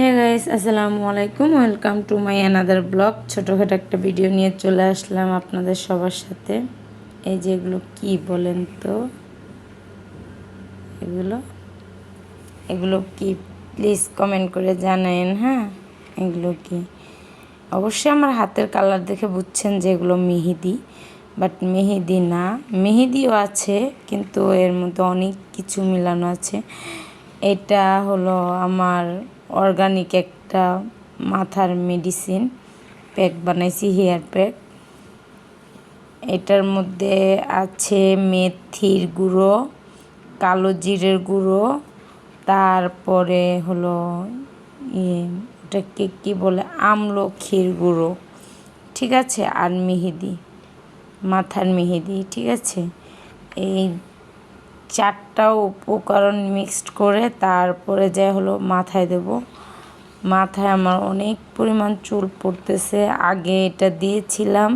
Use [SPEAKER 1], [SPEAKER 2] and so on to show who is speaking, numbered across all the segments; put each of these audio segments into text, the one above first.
[SPEAKER 1] হে guys আসসালামু আলাইকুম welcome to my another blog ছোটোখাটো একটা ভিডিও নিয়ে চলে আসলাম আপনাদের সবার সাথে। এই যে এগুলো কী বলেন তো? এগুলো? এগুলো কি? প্লিজ কমেন্ট করে জানায়েন হ্যাঁ? এগুলো কি? অবশ্যই আমার হাতের কালার দেখে বুঝছেন যে এগুলো মেহেদি। বাট মেহেদি না, মেহেদিও আছে, কিন্তু এর মধ্যে অনেক কিছু মিলানো আছে। এটা হলো আমার অর্গানিক একটা মাথার মেডিসিন প্যাক বানাইছি হেয়ার প্যাক এটার মধ্যে আছে মেথির গুঁড়ো, কালো জিরের গুঁড়ো, তারপরে হলো ইয়ে ওটাকে কী বলে, আমলখির গুঁড়ো, ঠিক আছে? আর মেহেদি, মাথার মেহেদি, ঠিক আছে? এই চারটা উপকরণ মিক্সড করে তারপরে যা হলো মাথায় দেব। মাথায় আমার অনেক পরিমাণ চুল পড়তেছে। আগে এটা দিয়েছিলাম।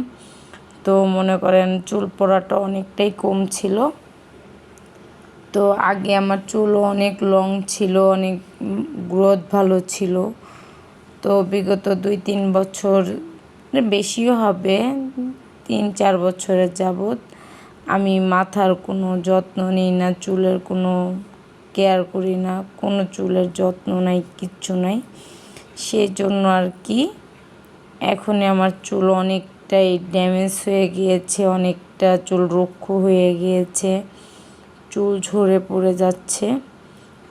[SPEAKER 1] তো মনে করেন চুল পড়াটা অনেকটাই কম ছিল। তো আগে আমার চুলও অনেক লং ছিল, অনেক গ্রোথ ভালো ছিল। তো বিগত দুই তিন বছর, বেশিও হবে, তিন চার বছরের যাবত আমি মাথার কোনো যত্ন নিই না, চুলের কোনো কেয়ার করি না, কোনো চুলের যত্ন নাই, কিচ্ছু নাই। সেই জন্য আর কি এখন আমার চুল অনেকটাই ড্যামেজ হয়ে গিয়েছে, অনেকটা চুল রুক্ষ হয়ে গিয়েছে, চুল ঝরে পড়ে যাচ্ছে।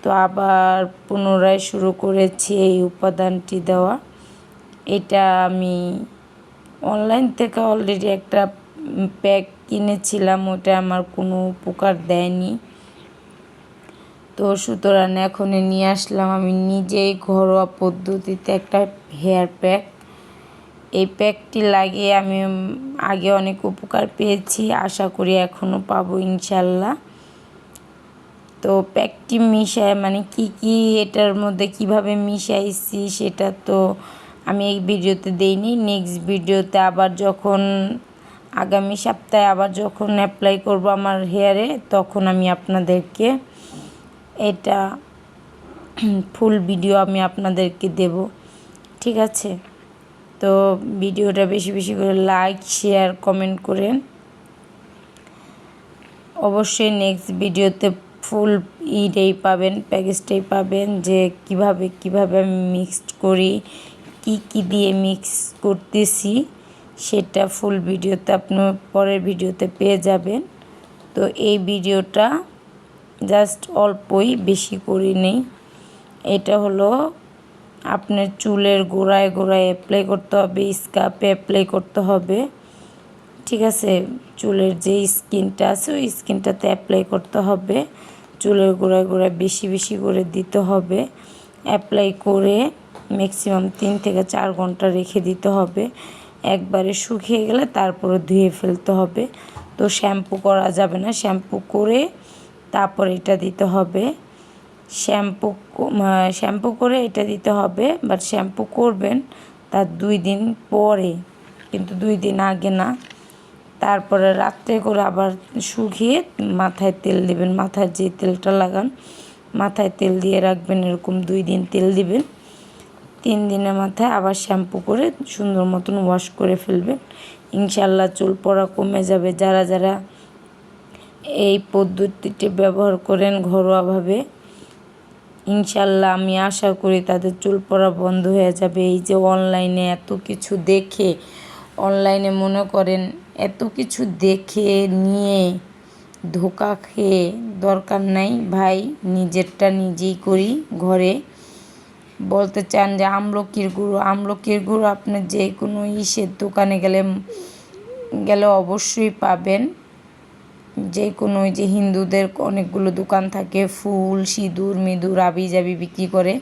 [SPEAKER 1] তো আবার পুনরায় শুরু করেছি এই উপাদানটি দেওয়া। এটা আমি অনলাইন থেকে অলরেডি একটা প্যাক কিনেছিলাম, ওটা আমার কোনো উপকার দেয়নি। তো সুতরাং এখন নিয়ে আসলাম আমি নিজেই ঘরোয়া পদ্ধতিতে একটা হেয়ার প্যাক এই প্যাকটি লাগিয়ে আমি আগে অনেক উপকার পেয়েছি, আশা করি এখনও পাবো ইনশাল্লাহ। তো প্যাকটি মিশায় মানে কি কি এটার মধ্যে কীভাবে মিশাইছি সেটা তো আমি এই ভিডিওতে দেইনি। নেক্সট ভিডিওতে আবার যখন আগামী সপ্তাহে আবার যখন অ্যাপ্লাই করব আমার হেয়ারে তখন আমি আপনাদেরকে এটা ফুল ভিডিও আমি আপনাদেরকে দেব। ঠিক আছে? তো ভিডিওটা বেশি বেশি করে লাইক শেয়ার কমেন্ট করেন। অবশ্যই নেক্সট ভিডিওতে ফুল ইটাই পাবেন প্যাকেজটাই পাবেন যে কীভাবে কীভাবে আমি মিক্সড করি, কি কি দিয়ে মিক্স করতেছি। সেটা ফুল ভিডিওতে আপনার পরের ভিডিওতে পেয়ে যাবেন। তো এই ভিডিওটা জাস্ট অল্পই বেশি করি নেই। এটা হলো আপনার চুলের গোড়ায় গোড়ায় অ্যাপ্লাই করতে হবে স্কাপে অ্যাপ্লাই করতে হবে। ঠিক আছে? চুলের যে স্কিনটা আছে, ওই স্কিনটাতে অ্যাপ্লাই করতে হবে। চুলের গোড়ায় গোড়ায় বেশি বেশি করে দিতে হবে। অ্যাপ্লাই করে ম্যাক্সিমাম তিন থেকে চার ঘণ্টা রেখে দিতে হবে। একবারে শুকিয়ে গেলে তারপরে ধুয়ে ফেলতে হবে। তো শ্যাম্পু করা যাবে না। শ্যাম্পু করে তারপর এটা দিতে হবে। শ্যাম্পু শ্যাম্পু করে এটা দিতে হবে। বাট শ্যাম্পু করবেন তার দুই দিন পরে, কিন্তু দুই দিন আগে না। তারপরে রাত্রে করে আবার শুকিয়ে মাথায় তেল দিবেন। মাথায় যে তেলটা লাগান, মাথায় তেল দিয়ে রাখবেন, এরকম দুই দিন তেল দিবেন। তিন দিনের মাথায় আবার শ্যাম্পু করে সুন্দর মতন ওয়াশ করে ফেলবেন। ইনশাল্লাহ চুল পড়া কমে যাবে। যারা যারা এই পদ্ধতিটি ব্যবহার করেন ঘরোয়াভাবে ইনশাল্লাহ আমি আশা করি তাদের চুল পড়া বন্ধ হয়ে যাবে। এই যে অনলাইনে এত কিছু দেখে, অনলাইনে মনে করেন এত কিছু দেখে, নিয়ে ধোকা খেয়ে দরকার নাই। ভাই, নিজেরটা নিজেই করি ঘরে। বলতে চান যে আমলকির গুঁড়ো আমলকির গুঁড়ো আপনি যে কোনো ইসের দোকানে গেলে গেলে অবশ্যই পাবেন। যে কোনো যে হিন্দুদের অনেকগুলো দোকান থাকে, ফুল, সিঁদুর, মিঁদুর, আবি জাবি বিক্রি করে।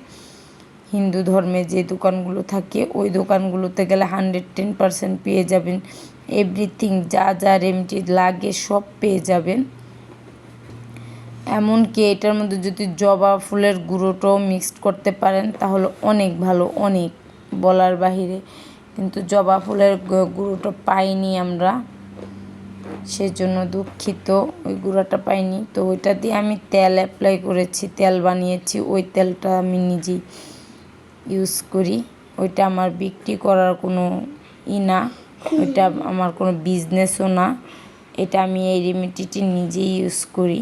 [SPEAKER 1] হিন্দু ধর্মে যে দোকানগুলো থাকে, ওই দোকানগুলোতে গেলে হান্ড্রেড টেন পারসেন্ট পেয়ে যাবেন। এভরিথিং যা যা রেমটি লাগে সব পেয়ে যাবেন। এমনকি এটার মধ্যে যদি জবা ফুলের গুঁড়োটাও মিক্সড করতে পারেন, তাহলে অনেক ভালো, অনেক বলার বাহিরে। কিন্তু জবা ফুলের গুঁড়োটা পাইনি আমরা, সেজন্য দুঃখিত, ওই গুঁড়োটা পাইনি। তো ওইটা দিয়ে আমি তেল অ্যাপ্লাই করেছি, তেল বানিয়েছি, ওই তেলটা আমি নিজেই ইউজ করি। ওইটা আমার বিক্রি করার কোনো ই না, ওইটা আমার কোনো বিজনেসও না। এটা আমি এই রেমেডিটি নিজেই ইউজ করি।